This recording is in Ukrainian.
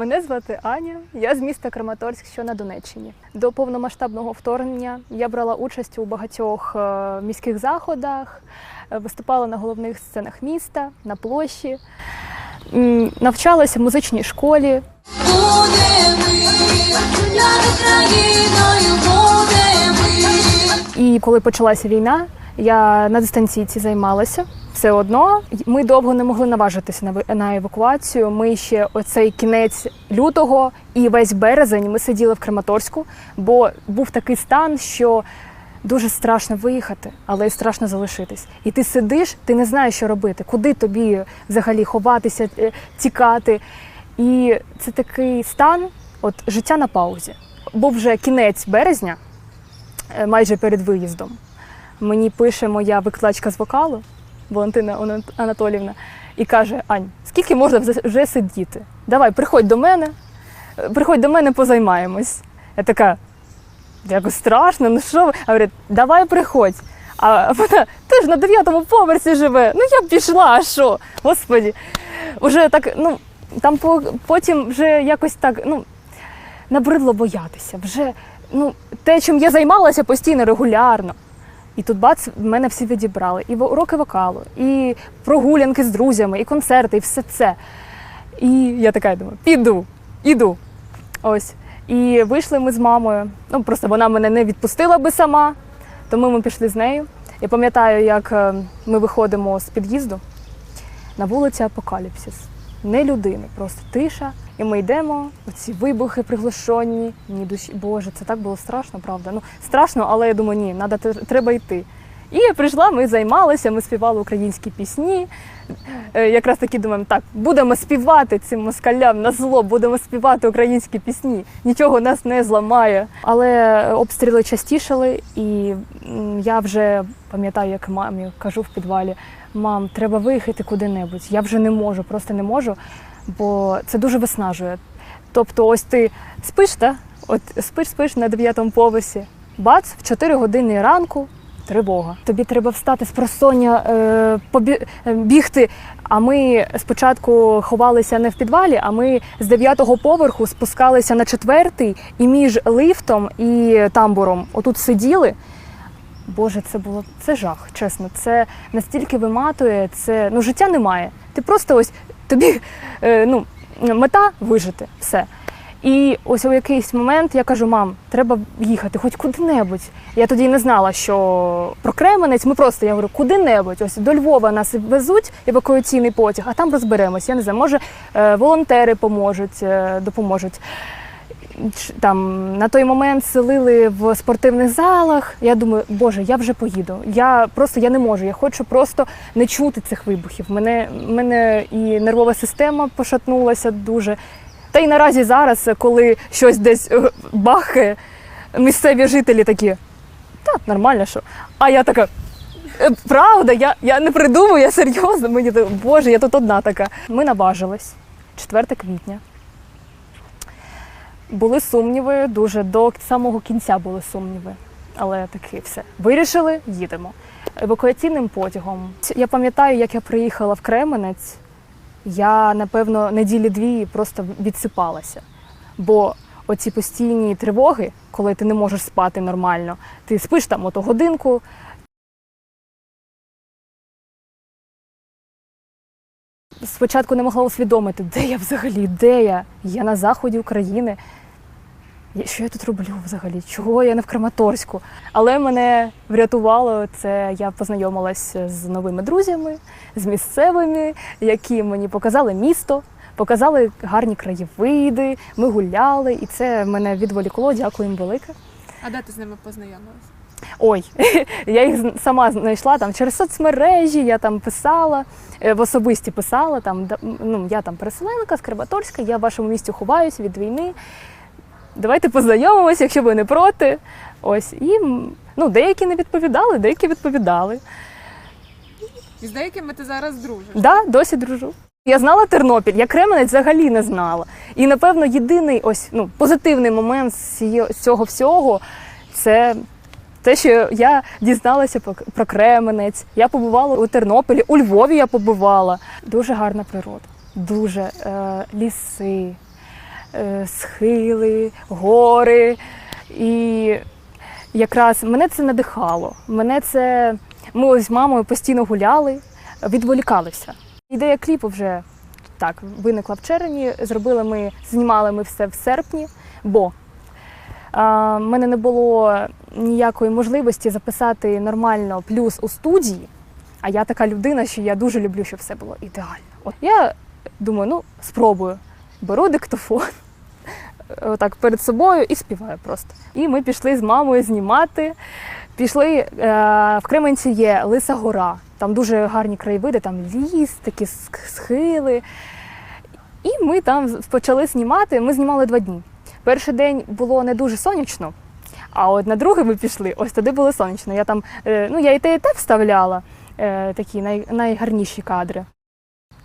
Мене звати Аня. Я з міста Краматорськ, що на Донеччині. До повномасштабного вторгнення я брала участь у багатьох е, міських заходах, е, виступала на головних сценах міста, на площі, навчалася в музичній школі. І коли почалася війна, я на дистанційці займалася. Все одно ми довго не могли наважитися на евакуацію. Ми ще оцей кінець лютого і весь березень ми сиділи в Краматорську, бо був такий стан, що дуже страшно виїхати, але й страшно залишитись. І ти сидиш, ти не знаєш, що робити, куди тобі взагалі ховатися, е, тікати. І це такий стан, от життя на паузі. Був вже кінець березня, е, майже перед виїздом. Мені пише моя викладачка з вокалу Валентина Анатолівна і каже: Ань, скільки можна вже- сидіти? Давай, приходь до мене, е, приходь до мене, позаймаємось. Я така, якось страшно, ну що? А говорить, давай приходь. А вона, ти ж на дев'ятому поверсі живе. Ну я б пішла, а що? Господі. Уже так, ну, там по- потім вже якось так, ну, набридло боятися. Вже ну, те, чим я займалася постійно, регулярно. І тут бац, мене всі відібрали. І уроки вокалу, і прогулянки з друзями, і концерти, і все це. І я така думаю, піду, іду. Ось. І вийшли ми з мамою. Ну, просто вона мене не відпустила би сама, тому ми пішли з нею. Я пам'ятаю, як е, ми виходимо з під'їзду на вулиці Апокаліпсис. Не людини, просто тиша. І ми йдемо, оці вибухи приглушені, ні душі. Боже, це так було страшно, правда. Ну, страшно, але я думаю, ні, треба йти. І я прийшла, ми займалися, ми співали українські пісні. Е, Якраз таки думаємо, так, будемо співати цим москалям на зло, будемо співати українські пісні. Нічого нас не зламає. Але обстріли частішали, і я вже пам'ятаю, як мамі кажу в підвалі: мам, треба виїхати куди-небудь. Я вже не можу, просто не можу, бо це дуже виснажує. Тобто, ось ти спиш, та? От спиш, спиш на дев'ятому поверсі, бац, в 4 години ранку. Тривога. Тобі треба встати з просоння, е, е, бігти. А ми спочатку ховалися не в підвалі, а ми з дев'ятого поверху спускалися на четвертий і між лифтом і тамбуром отут сиділи. Боже, це було це жах, чесно. Це настільки виматує, це ну життя немає. Ти просто ось тобі е, ну, мета вижити, все. І ось у якийсь момент я кажу: мам, треба їхати, хоч куди-небудь. Я тоді не знала, що про Кременець. Ми просто я говорю, куди-небудь. Ось до Львова нас везуть евакуаційний потяг, а там розберемось. Я не знаю, може е, волонтери поможуть, е, допоможуть. Там на той момент селили в спортивних залах. Я думаю, боже, я вже поїду. Я просто я не можу. Я хочу просто не чути цих вибухів. Мене, мене і нервова система пошатнулася дуже. Та й наразі зараз, коли щось десь е, бахає, місцеві жителі такі, та нормально що. А я така. «Е, Правда, я, я не придумую, я серйозно. Мені боже, я тут одна така. Ми наважились 4 квітня. Були сумніви, дуже до самого кінця були сумніви. Але таки все. Вирішили, їдемо. Евакуаційним потягом. Я пам'ятаю, як я приїхала в Кременець. Я, напевно, неділі дві просто відсипалася. Бо оці постійні тривоги, коли ти не можеш спати нормально, ти спиш там ото годинку. Спочатку не могла усвідомити, де я взагалі, де я? Я на заході України. Що я тут роблю взагалі? Чого я не в Краматорську? Але мене врятувало це. Я познайомилася з новими друзями, з місцевими, які мені показали місто, показали гарні краєвиди. Ми гуляли, і це мене відволікло. Дякую їм велике. А де ти з ними познайомилась? Ой, я їх сама знайшла там через соцмережі, я там писала, е, в особисті писала, там, ну, я там переселенка з Краматорська, я в вашому місті ховаюся від війни. Давайте познайомимося, якщо ви не проти. Ось, і ну, деякі не відповідали, деякі відповідали. І з деякими ти зараз дружиш. Да, досі дружу. Я знала Тернопіль, я Кременець взагалі не знала. І напевно єдиний ось ну позитивний момент з цього всього це те, що я дізналася про- Кременець. Я побувала у Тернополі, у Львові я побувала. Дуже гарна природа, дуже е, ліси, схили, гори. І якраз мене це надихало. Мене це ми з мамою постійно гуляли, відволікалися. Ідея кліпу вже так виникла в червні. Зробили ми, знімали ми все в серпні, бо а, мене не було ніякої можливості записати нормально плюс у студії. А я така людина, що я дуже люблю, щоб все було ідеально. От я думаю, ну спробую. Беру диктофон отак перед собою і співаю просто. І ми пішли з мамою знімати. Пішли е, в Кременці є Лиса Гора. Там дуже гарні краєвиди, там ліс, такі схили. І ми там почали знімати. Ми знімали два дні. Перший день було не дуже сонячно, а от на другий ми пішли, ось туди було сонячно. Я там, е, ну я і те, і те вставляла е, такі най, найгарніші кадри.